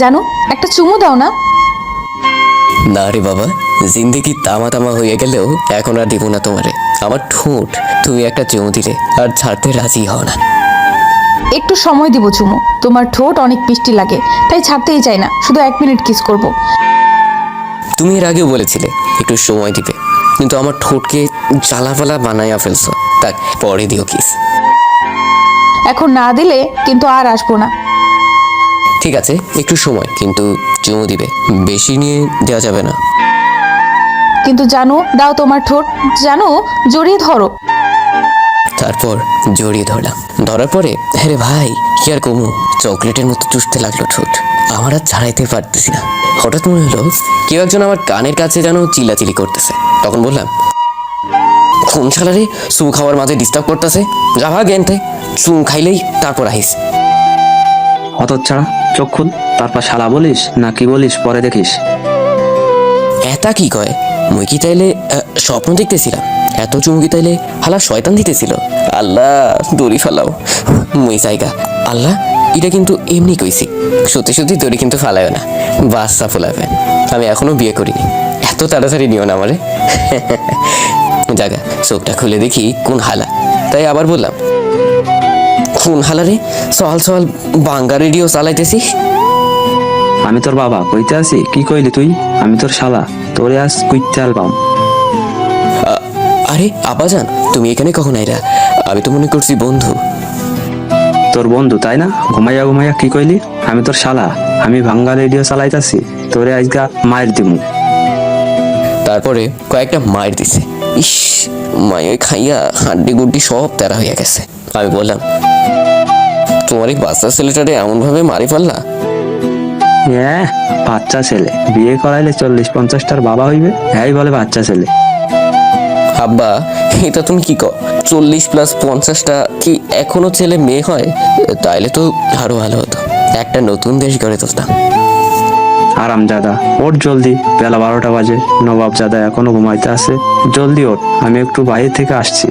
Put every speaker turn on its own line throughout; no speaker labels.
জানো একটা চুমু দাও না।
না রে বাবা জিন্দেগি তামা তামা হয়ে গেলেও এখন আর দিব না তোমারে। আমার ঠোঁট তুমি একটা চুমু দিলে আর ছাড়তে রাজি হও না।
একটু সময় দিব চুমু তোমার ঠোঁট অনেক মিষ্টি লাগে তাই ছাড়তেই চাই না শুধু এক মিনিট কিস করব।
তুমি এর আগেও বলেছিলে একটু সময় দিবে কিন্তু আমার ঠোঁটকে জ্বালাপালা বানাইয়া ফেলছো। তাক পরে দিও কিস।
এখন না দিলে কিন্তু আর আসব না।
ঠিক আছে একটু সময় কিন্তু চুমু দিবে। বেশি নিয়ে দেওয়া যাবে না।
কিন্তু জানো দাও তোমার ঠোঁট। জানো জড়িয়ে ধরো।
তারপর জড়িয়ে ধরলাম। ধরার পরে হ্যাঁ ভাই কি আর কমু? চকলেটের মতো চুষতে লাগল ঠোঁট। আমার আর ছাড়াইতে পারতেছি না। হঠাৎ মনে হলো কেউ একজন আমার কানের কাছে যেন চিল্লাচিলি করতেছে। তখন বললাম কোন শালারে চুম খাওয়ার মাঝে ডিস্টার্ব করতেছে? যাবা জ্ঞানতে চুম খাইলেই তারপর আহিস।
হতচ্ছাড়া চোখ খুল তারপর শালা বলিস না কি বলিস, পরে দেখিস।
এতা কি কয়? মুই কি তাইলে স্বপ্ন দেখতেছিলাম। এত চুমকি তাইলে হালা শয়তান দিতেছিল। আল্লাহ, দড়ি ফালাও। মুই জায়গা আল্লাহ, এটা কিন্তু এমনি কইছি। সত্যি সত্যি দড়ি কিন্তু ফালায় না। বাচ্চা ফুলাবেন আমি এখনও বিয়ে করিনি। এত তাড়াতাড়ি নিও না আমারে। জায়গা চোখটা খুলে দেখি কোন হালা। তাই আবার বললাম কোন হালা রে সহাল সকাল বাঙ্গা রেডিও চালাইতেছিস
আমি তোর বাবা কইতে আছি? কি কইলি তুই? আমি তোর শালা। তোরে আজ কুইতে অ্যালবাম
আরে আপাজান তুমি এখানে কখন আইরা আমি তো মনে করছি বন্ধু।
তোর বন্ধু তাই না? ঘুমাইয়া ঘুমাইয়া কি কইলি? আমি তোর শালা। আমি ভাঙ্গা রেডিও চালাইতাছি। তোরে আজকা মায়ের দিমু।
তারপরে কয়েকটা মায়ের দিছে। ইস মায়ে খাইয়া হাড্ডি গুড্ডি সব তেরা হইয়া গেছে। আমি বললাম তোমার এই বাচ্চা ছেলেটারে এমন ভাবে মারি ফেললা?
হ্যাঁ বাচ্চা ছেলে। বিয়ে করাইলে চল্লিশ পঞ্চাশটার বাবা হইবে? হ্যাঁ বলে বাচ্চা ছেলে।
আব্বা এটা তুমি কি কর চল্লিশ প্লাস পঞ্চাশটা কি এখনও ছেলে মেয়ে হয়? তাইলে তো আরও ভালো হতো। একটা নতুন দেশ গড়ে তুলতাম।
আরামজাদা ওঠ জলদি। বেলা বারোটা বাজে। নবাব জাদা এখনও ঘুমাইতে আছে। জলদি ওঠ আমি একটু বাইরে থেকে আসছি।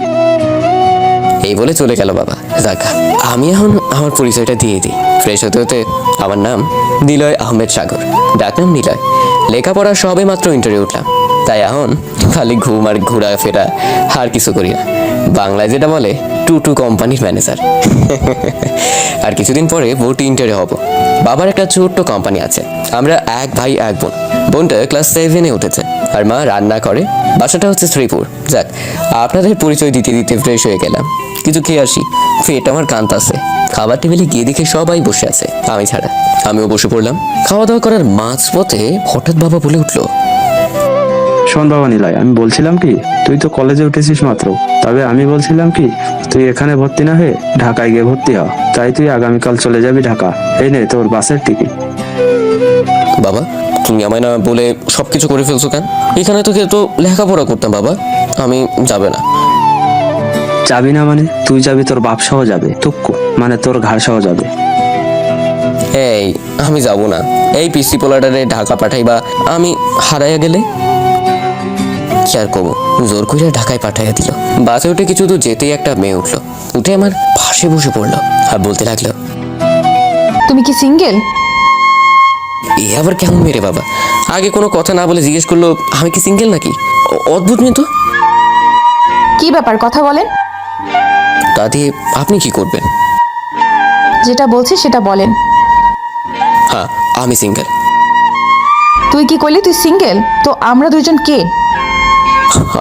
এই বলে চলে গেল বাবা। যাকা আমি এখন আমার পরিচয়টা দিয়ে দিই। ফ্রেশ হতে হতে আমার নাম নিলয় আহমেদ সাগর ডাকনাম নিলয়। লেখাপড়া সবে মাত্র ইন্টারভিউ উঠলাম। তাই এখন খালি ঘুম আর ঘোরা ফেরা আর কিছু করি না। বাংলায় যেটা বলে টু টু কোম্পানির ম্যানেজার আর কিছুদিন পরে ভর্তি ইন্টারে হব। বাবার একটা ছোট্ট কোম্পানি আছে। আমরা এক ভাই, এক বোন। বোনটা ক্লাস সেভেনে উঠেছে। আর মা রান্না করে। বাসাটা হচ্ছে শ্রীপুর। যাক, আপনাদের পরিচয় দিতে দিতে ফ্রেশ হয়ে গেলাম। কিছু খেয়ে আসি। পেট আমার কান্ত আছে। খাবার টেবিলে গিয়ে দেখে সবাই বসে আছে। আমি ছাড়া। আমিও বসে পড়লাম। খাওয়া দাওয়া করার মাঝ পথে হঠাৎ বাবা বলে উঠল
শোন বাবা নিলয় আমি বলছিলাম কি তুই তো কলেজে উঠেছিস মাত্র। তবে আমি বলছিলাম কি তুই এখানে ভর্তি না হয়ে ঢাকায় গিয়ে ভর্তি হ। তাই তুই আগামীকাল চলে যাবি ঢাকা। এই নে তোর বাসের টিকিট।
বাবা তুমি আমায় না বলে সব কিছু করে ফেলছো কেন? এখানে তো তো লেখাপড়া করতাম বাবা। আমি যাবে না।
যাবি না মানে? তুই যাবি তোর বাপ সহ যাবে। তুক্কু মানে তোর ঘাড় সহ যাবে।
এই আমি যাব না। এই পিসি পোলাটারে ঢাকা পাঠাইবা আমি হারাইয়া গেলে? কি আর করব? জোর করে ঢাকায় পাঠাইয়া দিল। বাসে উঠে কিছু দূর যেতেই একটা মেয়ে উঠল। উঠে আমার পাশে বসে পড়ল আর বলতে লাগল
তুমি কি সিঙ্গেল?
এ আবার কেমন মেরে বাবা? আগে কোনো কথা না বলে জিজ্ঞেস করল আমি কি সিঙ্গেল নাকি? অদ্ভুত মেয়ে তো।
কি ব্যাপার? কথা বলেন।
দিয়ে আপনি কি করবেন?
যেটা বলছি সেটা বলেন।
হ্যাঁ আমি সিঙ্গেল
তুই কি কইলি তুই সিঙ্গেল তো আমরা দুইজন কে?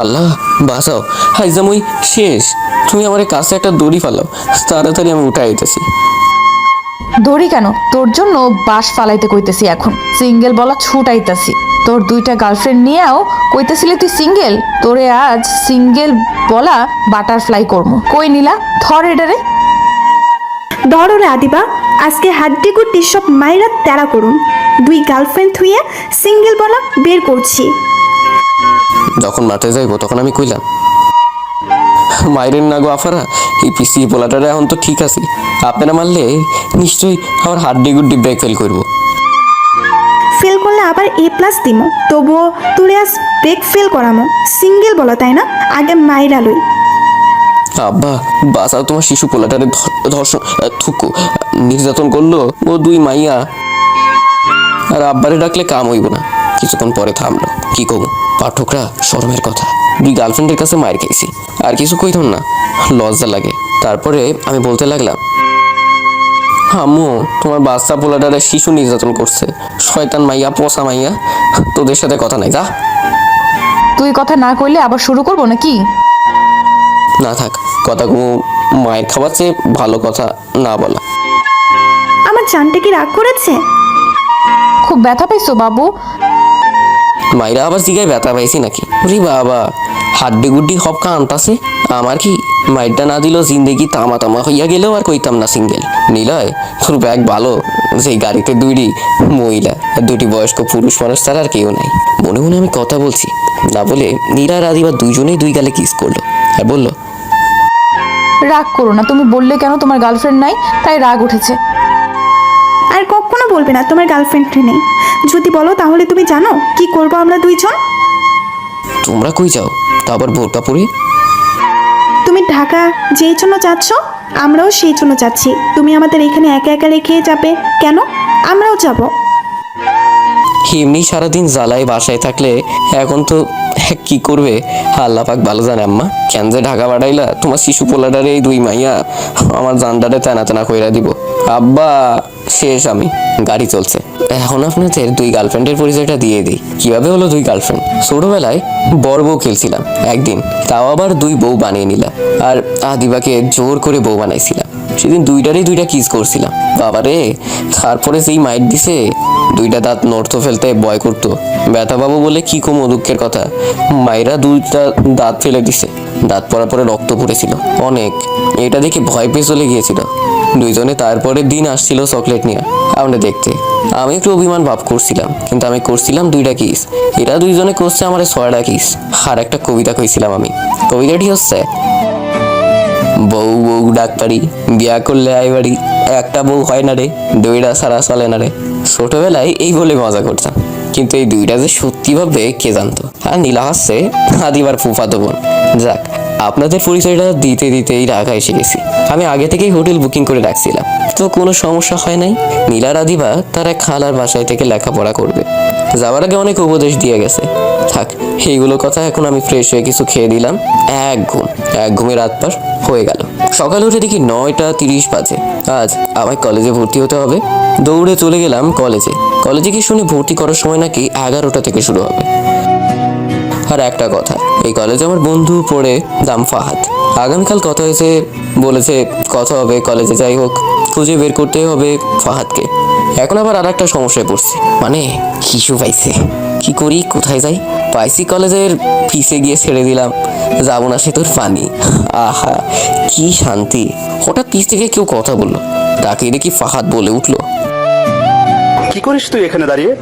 আল্লাহ বাঁচাও। হাইজাম ওই শেষ। তুমি আমার কাছে একটা দড়ি ফালাও তাড়াতাড়ি আমি উঠে আইতেছি
দড়ি কেন? তোর জন্য বাস ফালাইতে কইতেছি এখন। সিঙ্গেল বলা ছুটাইতাছি। তোর দুইটা গার্লফ্রেন্ড নিয়েও কইতেছিলি তুই সিঙ্গেল তোরে আজ সিঙ্গেল বলা বাটারফ্লাই করব কই নিলা? ধর এটারে
ধরো রে আদিবা আজকে হাড্ডি গুড্ডি সব মাইরা তেরা করুন। দুই গার্লফ্রেন্ড থুইয়ে সিঙ্গেল বলা বের করছি।
যখন মাঠে যাইবো তখন আমি কইলাম মাইরেন না গো আফারা এই পিসি পোলাটারে এখন তো ঠিক আছে আপনারা মারলে নিশ্চয়ই আমার হাড্ডি গুড্ডি ব্রেক ফেল করব।
করলে আবার এ প্লাস দিমো। তবুও তোরে আজ ব্রেক ফেল করামো। সিঙ্গেল বলো, তাই না? আগে মাইরা লই।
আব্বা বাসাও তোমার শিশু পোলাটারে ধর- ধর্ষণ থুকু। নির্যাতন করল ও দুই মাইয়া। আর আব্বারে ডাকলে কাম হইব না। কিছুক্ষণ পরে থামলো। কি কব? পাঠকরা, শরমের কথা। দুই গার্লফ্রেন্ডের কাছে মায়ের খাইছি আর কিছু কইতাম না। লজ্জা লাগে। তারপরে আমি বলতে লাগলাম আম্মু তোমার বাচ্চা পোলাটারে শিশু নির্যাতন করছে। শয়তান মাইয়া পচা মাইয়া তোদের সাথে কথা নাই যা।
তুই কথা না কইলে আবার শুরু করব নাকি?
না থাক কথাগুলো মায়ের খাবার চেয়ে ভালো কথা না বলা।
আমার জানটা কি রাগ করেছে?
খুব ব্যথা পাইছো বাবু।
মাইরা আবার জিগায় ব্যথা পাইছি নাকি? রে বাবা হাড্ডি গুড্ডি হব কান্তাছে আমার কি মাইরটা না দিল জিন্দেগি তামা তামা হইয়া গেলেও আর কইতাম না সিঙ্গেল। নিলয় তোর ব্যাগ ভালো সেই গাড়িতে দুইটি মহিলা আর দুটি বয়স্ক পুরুষ মানুষ ছাড়া আর কেউ নাই। মনে মনে আমি কথা বলছি না বলে নীলা আর আদিবা দুইজনেই দুই গালে কিস করল আর বলল
রাগ করো না তুমি বললে কেন তোমার গার্লফ্রেন্ড নাই? তাই রাগ উঠেছে।
আর কখনো বলবে না তোমার গার্লফ্রেন্ড নেই। যদি বলো তাহলে তুমি জানো কি করব আমরা দুইজন?
তোমরা কই যাও? তা আবার বোরকা পরে?
তুমি ঢাকা যেই জন্য যাচ্ছ? আমরাও সেই জন্য যাচ্ছি। তুমি আমাদের এখানে একা একা রেখে যাবে কেন? আমরাও যাব।
এমনি সারাদিন জ্বালায় বাসায় থাকলে এখন তো কি করবে? আল্লাহ পাক ভালো জানে আম্মা। কেন যে ঢাকা বাড়াইলা তোমার শিশু পোলাডারে এই দুই মাইয়া আমার জানডারে তেনা তেনা কইরা দিব। আব্বা, শেষ আমি। গাড়ি চলছে। এখন আপনাদের দুই গার্লফ্রেন্ডের পরিচয়টা দিয়ে দিই। কীভাবে হলো দুই গার্লফ্রেন্ড ছোটবেলায় বড় বউ খেলছিলাম একদিন। তাও আবার দুই বউ বানিয়ে নিলাম। আর আদিবাকে জোর করে বউ বানাইছিলাম। সেদিন দুইটারই দুইটা কিস করছিলাম। বাবারে, তারপরে সেই মাইট দিছে, দুইটা দাঁত নড়তো ফেলতে ভয় করতো। ব্যথা পাবো বলে, কি কমো দুঃখের কথা। মায়েরা দুইটা দাঁত ফেলে দিছে। দাঁত পড়ার পরে রক্ত পড়েছিল। অনেক। এটা দেখে ভয় পেয়ে চলে গিয়েছিল। দুইজনে তারপরের দিন আসছিল চকলেট নিয়ে আমরা দেখতে। আমি একটু অভিমান ভাব করছিলাম, কিন্তু আমি করছিলাম দুইটা কিস এরা দুইজনে করছে আমার ছয়টা কিস আর একটা কবিতা কইছিলাম আমি। কবিতাটি হচ্ছে বউ বউ ডাক্তারি, বিয়া করলে আই বাড়ি। একটা বউ হয় না রে, দুইটা সারা চলে না রে। ছোটবেলায় এই বলে মজা করতাম। কিন্তু এই দুইটা যে সত্যি ভাবে কে জানতো? আর নীলা হাসছে আদিবার ফুফাতো বোন। যাক, আপনাদের পরিচয়টা দিতে, দিতেই রাখা এসে গেছি। আমি আগে থেকেই হোটেল বুকিং করে রাখছিলাম। তো কোনো সমস্যা হয় নাই। নীলার আদিবা তার এক খালার বাসায় থেকে লেখাপড়া করবে। যাওয়ার আগে অনেক উপদেশ দিয়ে গেছে। থাক এইগুলো কথা এখন আমি ফ্রেশ হয়ে কিছু খেয়ে দিলাম। এক ঘুম, এক ঘুমে রাত পার হয়ে গেল। সকালে উঠে দেখি নয়টা তিরিশ বাজে। আজ আমায় কলেজে ভর্তি হতে হবে। দৌড়ে চলে গেলাম কলেজে। কলেজে কি শুনে ভর্তি করার সময় নাকি এগারোটা থেকে শুরু হবে। আর একটা কথা, এই কলেজে আমার বন্ধু পড়ে দাম ফাহাদ। আগামীকাল কথা হয়েছে, বলেছে, কথা হবে, কলেজে যাই হোক। খুঁজে বের করতে হবে ফাহাদকে। এখন আবার আর একটা সমস্যায় পড়ছি। মানে শিশু পাইছে? কি করি কোথায় যাই? পাইসি কলেজের ফিসে গিয়ে ছেড়ে দিলাম। যাব না সে তোর পানি আহা কি শান্তি। হঠাৎ পিস থেকে কেউ কথা বলল। তাকে দেখি ফাহাদ বলে উঠল।
কি করিস তুই এখানে দাঁড়িয়ে?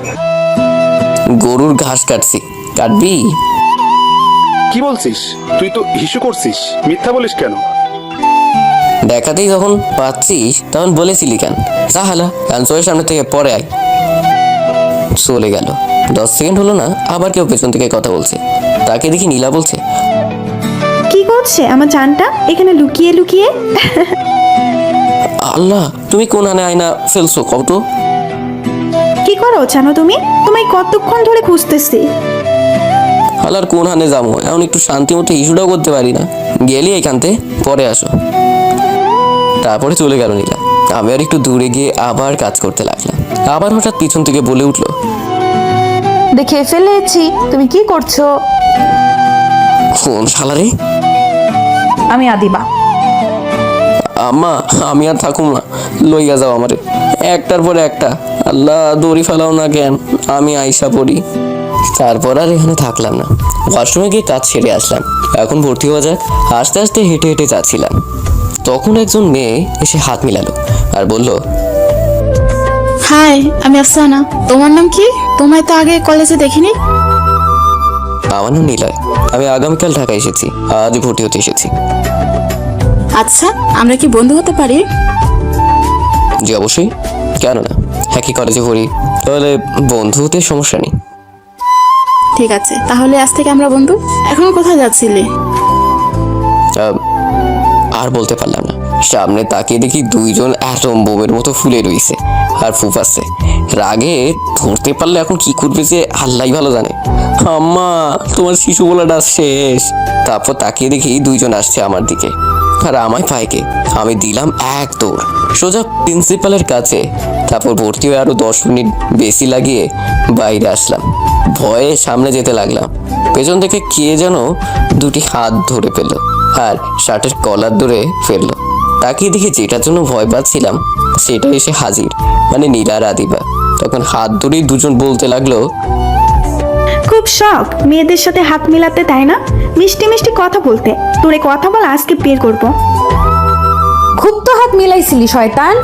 গরুর ঘাস কাটছি। কাটবি?
কি বলছিস? তুই তো হিসু করছিস। মিথ্যা বলিস কেন?
দেখাতেই যখন পাচ্ছিস তখন বলেছিলি কেন? তাহলে কারণ চোখের সামনে থেকে পরে আয়। চলে গেল। দশ সেকেন্ড হলো না আবার কেউ পেছন থেকে কথা বলছে। তাকে দেখি নীলা বলছে
কি করছে? আমার জানটা এখানে লুকিয়ে লুকিয়ে?
আল্লাহ তুমি কোন আনে আয়না ফেলছো কত
কি করো জানো তুমি? তোমায় কতক্ষণ ধরে খুঁজতেছি।
আল্লাহর কোন হানে যাব? এখন একটু শান্তি মতো ইস্যুটাও করতে পারি না। গেলি এখানতে পরে আসো। তারপরে চলে গেল নীলা। আমি আর একটু দূরে গিয়ে আবার কাজ করতে লাগলাম। আবার হঠাৎ পিছন থেকে বলে উঠল
দেখে ফেলেছি তুমি কি করছ?
কোন শালারে
আমি আদিবা।
আম্মা আমি আর থাকুম না। লইয়া যাও আমারে। একটার পর একটা। আল্লাহ দড়ি ফেলাও না কেন? আমি আইসা পড়ি। তারপর আর এখানে থাকলাম না। ওয়াশরুমে গিয়ে কাজ সেরে আসলাম। এখন ভর্তি হওয়া যাক। আস্তে আস্তে হেঁটে হেঁটে যাচ্ছিলাম। তখন একজন মেয়ে এসে হাত মিলালো আর বলল
হাই আমি আফসানা। তোমার নাম কি? তোমায় তো আগে কলেজে দেখিনি?
আমার নাম নিলয়। আমি আগামীকাল ঢাকা এসেছি আজ ভর্তি হতে এসেছি।
আচ্ছা আমরা কি বন্ধু হতে পারি?
জি অবশ্যই। কেন না একই কলেজে পড়ি তাহলে বন্ধু হতে সমস্যা নেই।
ঠিক আছে তাহলে আজ থেকে আমরা বন্ধু। এখন কোথায় যাচ্ছিলি?
আর বলতে পারলাম না। সামনে তাকিয়ে দেখি দুইজন অ্যাটম বোমের মতো ফুলে রয়েছে আর ফুফাচ্ছে। রাগে ধরতে পারলে এখন কি করবে যে আল্লাহ ভালো জানে। আম্মা, তোমার শিশু বলাটা শেষ। তারপর তাকিয়ে দেখি দুইজন আসছে আমার দিকে। আর আমায় পাইকে আমি দিলাম এক দৌড়। সোজা প্রিন্সিপালের কাছে। তারপর ভর্তি হয়ে আরও দশ মিনিট বেশি লাগিয়ে বাইরে আসলাম। ভয়ে সামনে যেতে লাগলাম। পেছন থেকে কে যেন দুটি হাত ধরে ফেলল আর শার্টের কলার ধরে ফেলল। তাকিয়ে দেখে যেটার জন্য ভয় পাচ্ছিলাম সেটা এসে হাজির মানে নীলা আদিবা। তখন হাত ধরেই দুজন বলতে লাগল
খুব শখ মেয়েদের সাথে হাত মেলাতে তাই না? মিষ্টি মিষ্টি কথা বলতে তোরে কথা বল আজকে বের করব।
খুব তো হাত মিলাইছিলি শয়তান।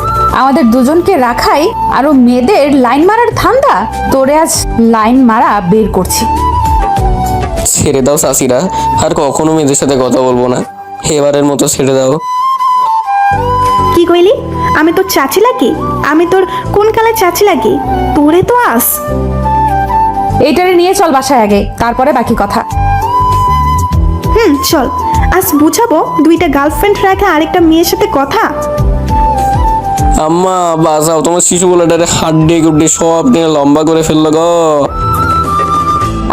আমাদের দুজনকে রাখাই আরও মেয়েদের লাইন মারার ধান্দা। তোরে আজ লাইন মারা বের করছি।
ছেড়ে দাও শাসিরা আর কখনো মেয়েদের সাথে কথা বলব না। এবারের মতো ছেড়ে দাও।
কি কইলি? আমি তোর চাচি লাগি? আমি তোর কোন কালে চাচি লাগি? তোরে তো আস।
এইটারে নিয়ে চল বাসায় আগে তারপরে বাকি কথা।
হুম চল। আজ বুঝাবো দুইটা গার্লফ্রেন্ড রাখা আরেকটা মেয়ের সাথে কথা?
আম্মা বাসাও তোমার শিশু বলাটারে হাড্ডি গুড্ডি সব নিয়ে লম্বা করে ফেলল গো।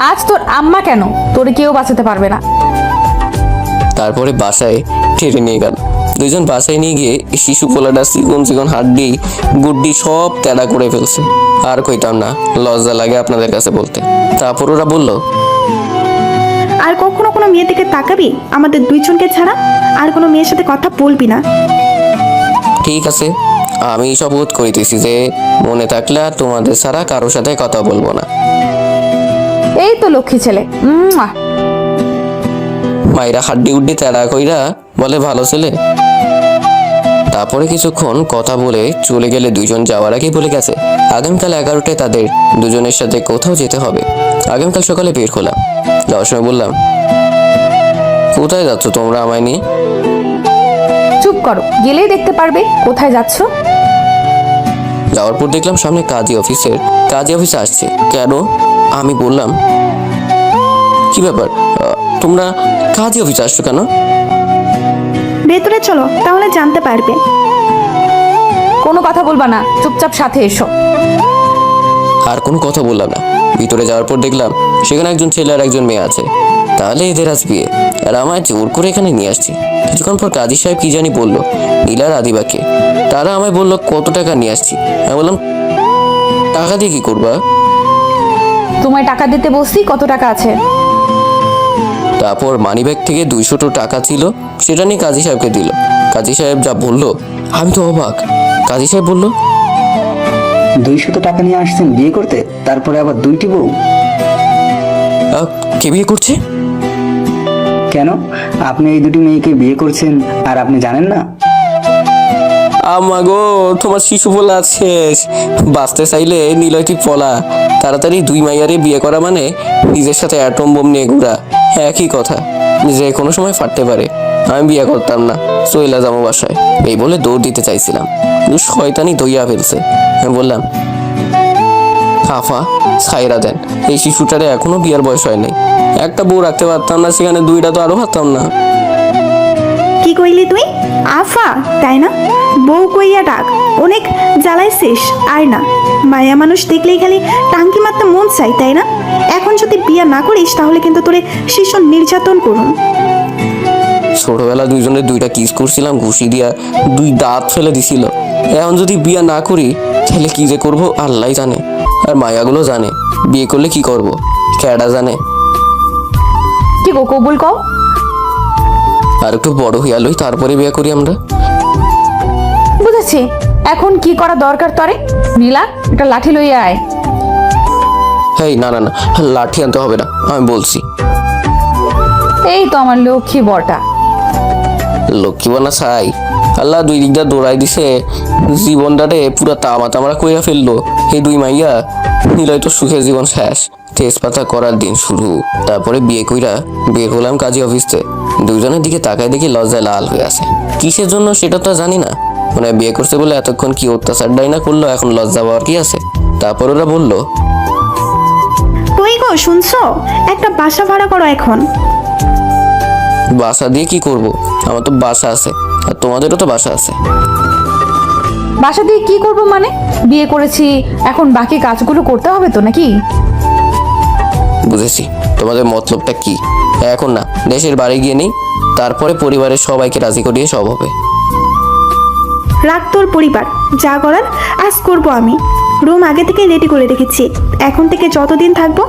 আজ তোর আম্মা কেন? তোরে কেউ বাঁচাতে পারবে না।
তারপরে বাসায় ঠেলে নিয়ে গেল। দুজন বাসায় নিয়ে গিয়ে শিশু পোলাটা চিকন চিকন হাড্ডি গুড্ডি সব তেড়া করে ফেলছে। আর কইতাম না লজ্জা লাগে আপনাদের কাছে বলতে। তারপর ওরা বলল
আর কখনো কোনো মেয়ে দিকে তাকাবি? আমাদের দুইজনকে ছাড়া আর কোনো মেয়ের সাথে কথা বলবি না।
ঠিক আছে আমি শপথ করিতেছি যে মনে থাকলে আর তোমাদের ছাড়া কারোর সাথে কথা বলব না।
এই তো লক্ষ্মী ছেলে।
মাইরা হাড্ডি উড্ডি তেড়া কইরা বলে ভালো ছেলে। তারপরে কিছুক্ষণ কথা বলে চলে গেলে দুজন যাওয়ার আগেই বলে গেছে আগামীকাল এগারোটায় তাদের দুজনের সাথে কোথাও যেতে হবে। আগামীকাল সকালে বের হলাম। যাওয়ার সময় বললাম কোথায় যাচ্ছ তোমরা আমায় নিয়ে?
চুপ করো গেলেই দেখতে পারবে কোথায় যাচ্ছ।
যাওয়ার পর দেখলাম সামনে কাজী অফিসের কাজী অফিসে আসছে। কেন? আমি বললাম কি ব্যাপার? তোমরা কাজী অফিসে আসছো কেন?
ভেতরে চলো তাহলে জানতে পারবে।
কোনো কথা বলবা না চুপচাপ সাথে এসো।
আর কোনো কথা বললাম না। ভিতরে যাওয়ার পর দেখলাম সেখানে একজন ছেলে আর একজন মেয়ে আছে। তাহলে এদের আজ বিয়ে আর আমায় জোর করে এখানে নিয়ে আসছি। কিছুক্ষণ পর কাজী সাহেব কি জানি বলল নীলার আদিবাকে তারা আমায় বলল কত টাকা নিয়ে আসছি? আমি বললাম টাকা দিয়ে কি করবা?
তোমায় টাকা দিতে বলছি কত টাকা আছে?
তারপর মানিব্যাগ থেকে দুইশোটো টাকা ছিল সেটা নিয়ে কাজী সাহেবকে দিল। কাজী সাহেব যা বলল আমি তো অবাক। কাজী সাহেব বলল
দুইশত টাকা নিয়ে আসছেন বিয়ে করতে তারপরে আবার দুইটি বউ?
"আহ, কে বিয়ে করছে?
কেন? আপনি এই দুটি মেয়েকে বিয়ে করছেন আর আপনি জানেন না?
আমা গো তোমার শিশু বলা শেষ। বাঁচতে চাইলে নিলয়টি পলা। তাড়াতাড়ি দুই মাইয়ারে বিয়ে করা মানে নিজের সাথে অ্যাটম বোম নিয়ে ঘোরা। একই কথা, যে কোনো সময় ফাটতে পারে। আমি বিয়ে করতাম না, চইলা যাব বাসায়। এই বলে দৌড় দিতে চাইছিলাম। কিন্তু শয়তানি দইয়া ফেলছে। আমি বললাম, আফা, ছাইরা দেন। এই শিশুটারে এখনও বিয়ার বয়স হয় নাই। একটা বউ রাখতে পারতাম না, সেখানে দুইটা তো আরও পারতাম না।
কি কইলি তুই? আফা তাই না? বউ কইয়া ডাক। অনেক জ্বালাইছিস আর না। মায়া মানুষ দেখলেই খালি টাঙ্কি মারতে মন চাই তাই না? এখন যদি বিয়া না করিস তাহলে কিন্তু তোরে শিশু নির্যাতন করুন।
ছোটবেলা দুইজনে দুইটা কিস করছিলাম ঘুষি দিয়া দুই দাঁত ফেলে দিছিল। এখন যদি বিয়া না করি তাহলে কি যে করব আল্লাহ জানে। আর মায়াগুলো জানে। বিয়ে করলে কি করব? ক্যাডা জানে।
কি গো কবুল কও?
আর একটু বড় হইয়া লই তারপরে বিয়ে করি আমরা।
বুঝেছি। এখন কি করা দরকার তরে? নীলা একটা লাঠি লইয়া আয়।
হেই না না না লাঠি আনতে হবে না আমি বলছি।
এই তো আমার লক্ষ্মী বটা
লক্ষ্মী বনা ছাই আল্লাহ দুই দিকটা দৌড়াই দিছে। জীবনটারে পুরা তামা তামরা কইরা ফেলল। এই দুই মাইয়া নিলয় তো সুখের জীবন শেষ। তেজপাতা করার দিন শুরু। তারপরে বিয়ে কইরা বের হলাম কাজী অফিসে দুজনের দিকে তাকায় দেখি লজ্জায় লাল হয়ে আছে। কিসের জন্য সেটা তো জানি না। মানে বিয়ে করছে বলে এতক্ষণ কি অত্যাচার ডাইনা করল এখন লজ্জা পাওয়ার কি আছে? তারপর ওরা বলল
গো শুনছো? একটা বাসা ভাড়া করো এখন।
বাসা দিয়ে কি করব? আমার তো বাসা আছে। আর তোমাদেরও তো বাসা আছে।
বাসা দিয়ে কি করব মানে? বিয়ে করেছি এখন বাকি কাজগুলো করতে হবে তো নাকি?
বুঝেছি। তোমাদের মতলবটা কি? এখন না দেশের বাড়ি গিয়ে নেই তারপরে পরিবারের সবাইকে রাজি করিয়ে সব হবে।
রাগ তোর পরিবার যা করার আজ করব আমি। রুম আগে থেকে রেডি করে রেখেছি। এখন থেকে যতদিন থাকব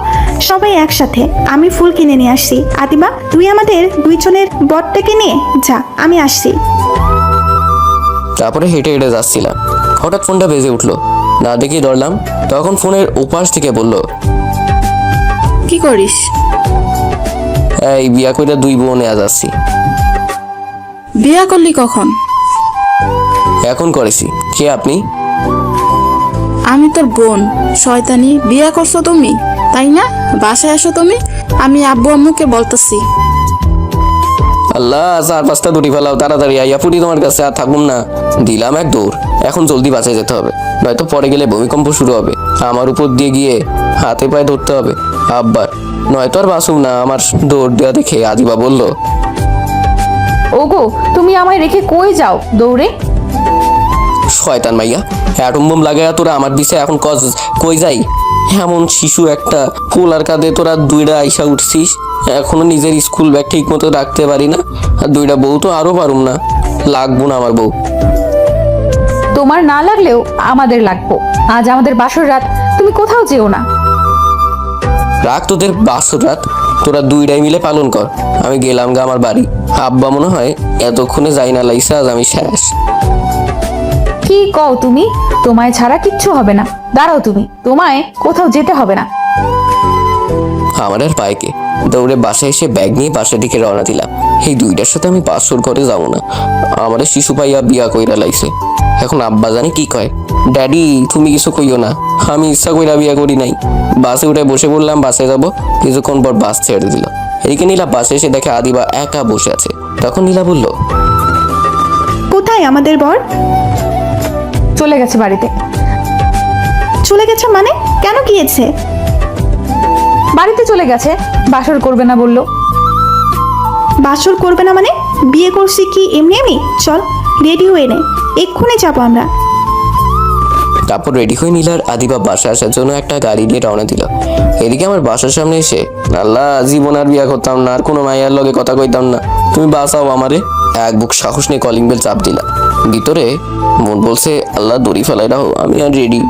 সবাই একসাথে। আমি ফুল কিনে নিয়ে আসছি। আদিবা তুই আমাদের দুইজনের বরটাকে নিয়ে যা আমি আসছি।
তারপরে হেঁটে হেঁটে যাচ্ছিলাম। হঠাৎ ফোনটা বেজে উঠল। না দেখি ধরলাম তখন ফোনের উপাস থেকে বলল
কি করিস?
এই বিয়া করে দুই বোনে আজ আসছি
বিয়া করলি কখন?
এখন করেছি। কে আপনি?
আমি তোর বোন শয়তানি। বিয়া করছ তুমি? তাই না? বাসায় আসো তুমি? আমি আব্বু আম্মুকে বলতেছি।
আল্লাহ চার পাঁচটা দুটি ফেলাও তাড়াতাড়ি আইয়া পুরি তোমার কাছে আর থাকুন না। দিলাম এক দৌড় এখন জলদি বাঁচে যেতে হবে। নয়তো পরে গেলে ভূমিকম্প শুরু হবে। আমার উপর দিয়ে গিয়ে হাতে পায়ে ধরতে হবে। আব্বার নয়তো আর বাসুম না আমার দৌড় দেওয়া দেখে আদিবা বলল
ওগো তুমি আমায় রেখে কই যাও দৌড়ে?
শয়তান মাইয়া। অ্যাটম বোম লাগাইয়া তোরা আমার দিছে এখন কজ কই যাই? এমন শিশু একটা পোলার কাঁধে তোরা দুইটা আইসা উঠছিস এখনও নিজের স্কুল ব্যাগ ঠিক মতো রাখতে পারি না আর দুইটা বউ তো আরও পারুম না। লাগবো না আমার বউ।
তোমার না লাগলেও আমাদের লাগবো। আজ আমাদের বাসর রাত তুমি কোথাও যেও না।
রাখ তোদের বাসর রাত তোরা দুইটাই মিলে পালন কর। আমি গেলাম গা আমার বাড়ি। আব্বা মনে হয় এতক্ষণে যাই না লাইসা আজ আমি শেষ।
কি কও তুমি? তোমায় ছাড়া কিচ্ছু হবে না। দাঁড়াও তুমি তোমায় কোথাও যেতে হবে না।
আমার আর পাইকে। দৌড়ে বাসায় এসে ব্যাগ নিয়ে বাসার দিকে রওনা দিলাম। এই দুইটার সাথে আমি বাসর ঘরে যাব না। আমার শিশু পাইয়া বিয়া কইরা লাইছে। এখন আব্বা জানি কি কয় ড্যাডি তুমি কিছু কইও না। আমি ইচ্ছা কইরা বিয়া করি নাই। বাসে উঠে বসে বললাম বাসে যাব। কিছুক্ষণ পর বাস ছেড়ে দিল। এদিকে নীলা বাসে এসে দেখে আদিবা একা বসে আছে। তখন নীলা বলল
কোথায় আমাদের বর?
চলে গেছে বাড়িতে।
চলে গেছে মানে? কেন গিয়েছে?
বাড়িতে চলে গেছে। বাসর করবে না বলল।
বাসর করবে না মানে? বিয়ে করছি কি এমনি এমনি? চল, রেডি হয়ে নে। এক্ষুনি যাব আমরা।
তারপর রেডি হয়ে নীলার আদিবা বাসা আসার জন্য একটা গাড়ি নিয়ে রওনা দিল। এদিকে আমার বাসার সামনে এসে, আল্লাহ, জীবন আর বিয়া করতাম না, আর কোনো মাইয়ার লগে কথা কইতাম না। তুমি বাসাও আমারে। এক বুক সাহস নিয়ে কলিং বেল চাপ দিলাম। ভিতরে মন বলছে আল্লাহ দড়ি ফেলাই রাখো আমি আর রেডি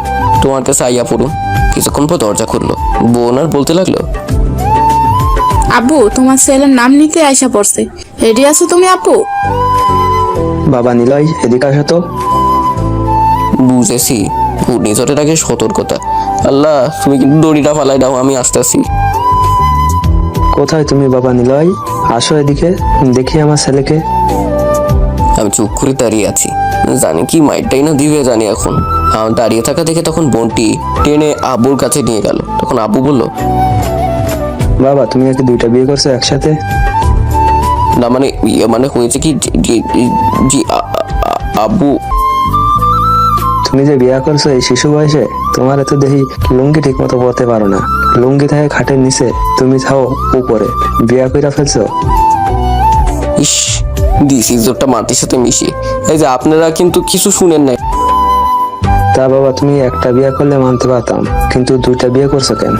তোমার কাছে আইয়া পড়ুন। কিছুক্ষণ পর দরজা খুললো। বোন আর বলতে লাগল
আব্বু তোমার ছেলের নাম নিতে আইসা পড়ছে। রেডি আছো তুমি আপু?
বাবা নিলয় এদিকে আসো তো।
বুঝেছি। ঘূর্ণিঝড়ের আগে সতর্কতা। আল্লাহ তুমি কিন্তু দড়িটা ফালাই দাও আমি আসতেছি।
কোথায় তুমি বাবা নিলয়? আসো এদিকে দেখি আমার ছেলেকে।
আমি চুপ করে দাঁড়িয়ে আছি। জানি কি মাইটটাই না দিবে জানি এখন। দাঁড়িয়ে থাকা দেখে তখন বোনটি টেনে আবুর কাছে নিয়ে গেল। তখন আবু বলল
বাবা তুমি আজকে দুইটা বিয়ে করছ একসাথে?
না মানে ইয়ে মানে হয়েছে কি জি- জি- জি আ- আ- আ- আব্বু
তুমি যে বিয়ে করছ এই শিশু বয়সে তোমার এত দেখি লুঙ্গি ঠিক মতো পরতে পারো না। লুঙ্গি থাকে খাটের নিচে তুমি থাও উপরে। বিয়া কইরা ফেলছো?
ইস দিস ইজোরটা মাটির সাথে মিশিয়ে। এই যে আপনারা কিন্তু কিছু শুনেন নাই।
তা বাবা তুমি একটা বিয়ে করলে মানতে পারতাম কিন্তু দুইটা বিয়ে করছ কেন?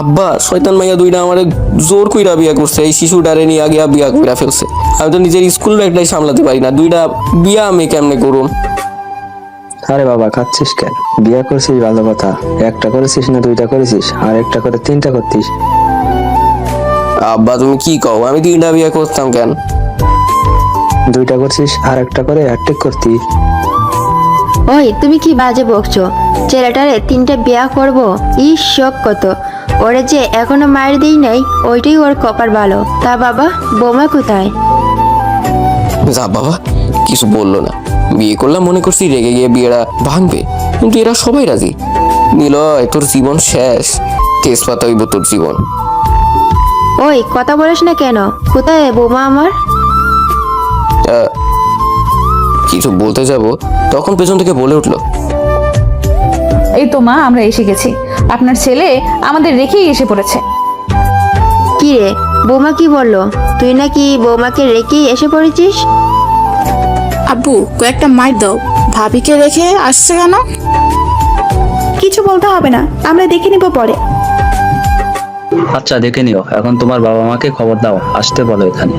আব্বা শয়তান মাইয়া দুইটা আমার জোর কইরা বিয়া করছে এই শিশুটারে নিয়ে আগে বিয়া কইরা ফেলছে। আমি তো নিজের স্কুল ব্যাগটাই সামলাতে পারি না দুইটা বিয়া আমি কেমনে করুন
আরে বাবা খাচ্ছিস কেন? বিয়ে করছিস ভালো কথা একটা করেছিস না দুইটা করেছিস আর একটা করে তিনটা করতিস।
আব্বা তুমি কি কও? আমি তিনটা বিয়া করতাম কেন?
দুইটা করছিস আর একটা করে হ্যাট্রিক করতি।
ওই তুমি কি বাজে বকছো? ছেলেটারে তিনটা বিয়া করব? ই শোক কত। ওরে যে এখনও মায়ের দিই নাই ওইটাই ওর কপার ভালো। তা বাবা বোমা কোথায়?
যা বাবা কিছু বলল না। বিয়ে করলাম মনে করছি রেগে গিয়ে বিয়েটা ভাঙবে। কিন্তু এরা সবাই রাজি। নিলয় তোর জীবন শেষ। তেজপাতা হইব তোর জীবন।
ওই কথা বলিস না কেন? কোথায় বোমা আমার?
কিছু বলতে যাব। তখন পেছন থেকে বলে উঠল
এই তো মা আমরা এসে গেছি। আপনার ছেলে আমাদের রেখেই এসে পড়েছে।
কি রে? বোমা কি বলল? তুই নাকি বৌমাকে রেখেই এসে পড়েছিস?
আব্বু কয়েকটা মাইর দাও। ভাবিকে রেখে আসছে কেন?
কিছু বলতে হবে না আমরা দেখে নিব পরে।
আচ্ছা দেখে নিও। এখন তোমার বাবা মাকে খবর দাও। আসতে বলো এখানে।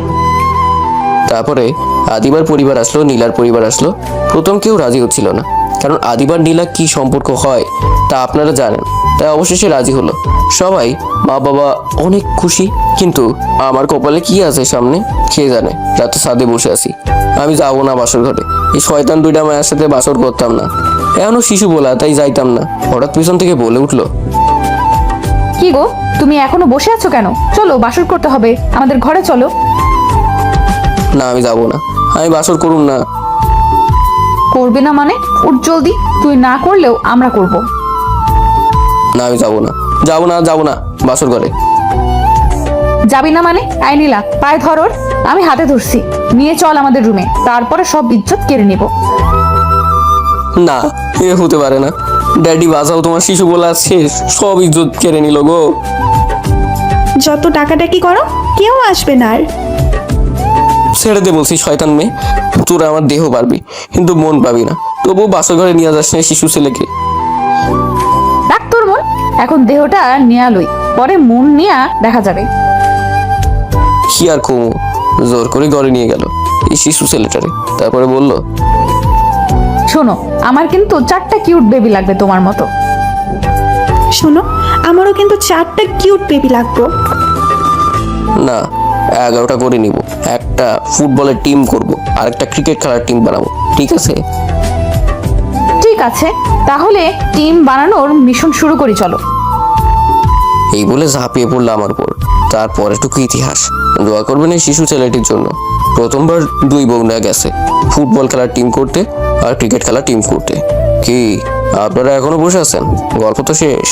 তারপরে আদিবার পরিবার আসলো, নীলার পরিবার আসলো। প্রথম কেউ রাজি হচ্ছিল না। কারণ আদিবার নীলা কি সম্পর্ক হয়, তা আপনারা জানেন। তাই অবশেষে রাজি হলো। সবাই মা বাবা অনেক খুশি, কিন্তু আমার কপালে কি আছে সামনে, কে জানে। রাতে সাদে বসে আছি। আমি যাব না বাসর ঘরে। এই শয়তান দুইটা মায়ের সাথে বাসর করতাম না। এখনও শিশু বলা, তাই যাইতাম না। হঠাৎ পিছন থেকে বলে উঠল
কি গো? তুমি এখনও বসে আছো কেন? চলো বাসর করতে হবে। আমাদের ঘরে চলো।
না আমি যাব না। আমি বাসর করুন না।
করবে না মানে? উঠ জলদি। তুই না করলেও আমরা করব।
না আমি যাব না। যাব না যাব না। বাসর ঘরে।
যাবি না মানে? আই নীলা পায়ে ধর ওর। আমি হাতে ধরছি। নিয়ে চল আমাদের রুমে। তারপরে সব ইজ্জত কেড়ে নিব।
না এ হতে পারে না। ড্যাডি বাজাও তোমার শিশু বলে আছে সব ইজ্জত কেড়ে নিল গো।
যত টাকাটাকি করো কেউ আসবে না আর।
ছেড়ে দে বলছি শয়তান মেয়ে। তোরা আমার দেহ পারবি কিন্তু মন পাবি না। তবুও বাসর ঘরে নিয়ে যাস না শিশু ছেলেকে।
ডাক তোর মন এখন দেহটা নিয়া লই পরে মন নিয়া দেখা যাবে।
কি আর কমু জোর করে ঘরে নিয়ে গেল এই শিশু ছেলেটারে। তারপরে বলল
শোনো আমার কিন্তু চারটা কিউট বেবি লাগবে তোমার মতো।
শোনো আমারও কিন্তু চারটা কিউট বেবি লাগবে।
না এগারোটা করে নিব। একটা ফুটবলের টিম করব আর একটা ক্রিকেট খেলার টিম বানাবো ঠিক আছে?
ঠিক আছে তাহলে টিম বানানোর মিশন শুরু করি চলো।
এই বলে ঝাঁপিয়ে পড়ল আমার উপর। তারপর একটুকু ইতিহাস। দোয়া করবেন এই শিশু ছেলেটির জন্য। প্রথমবার দুই বগুড়া গেছে। ফুটবল খেলার টিম করতে আর ক্রিকেট খেলা টিম করতে কি আপনারা এখনও বসে আছেন? গল্প তো শেষ।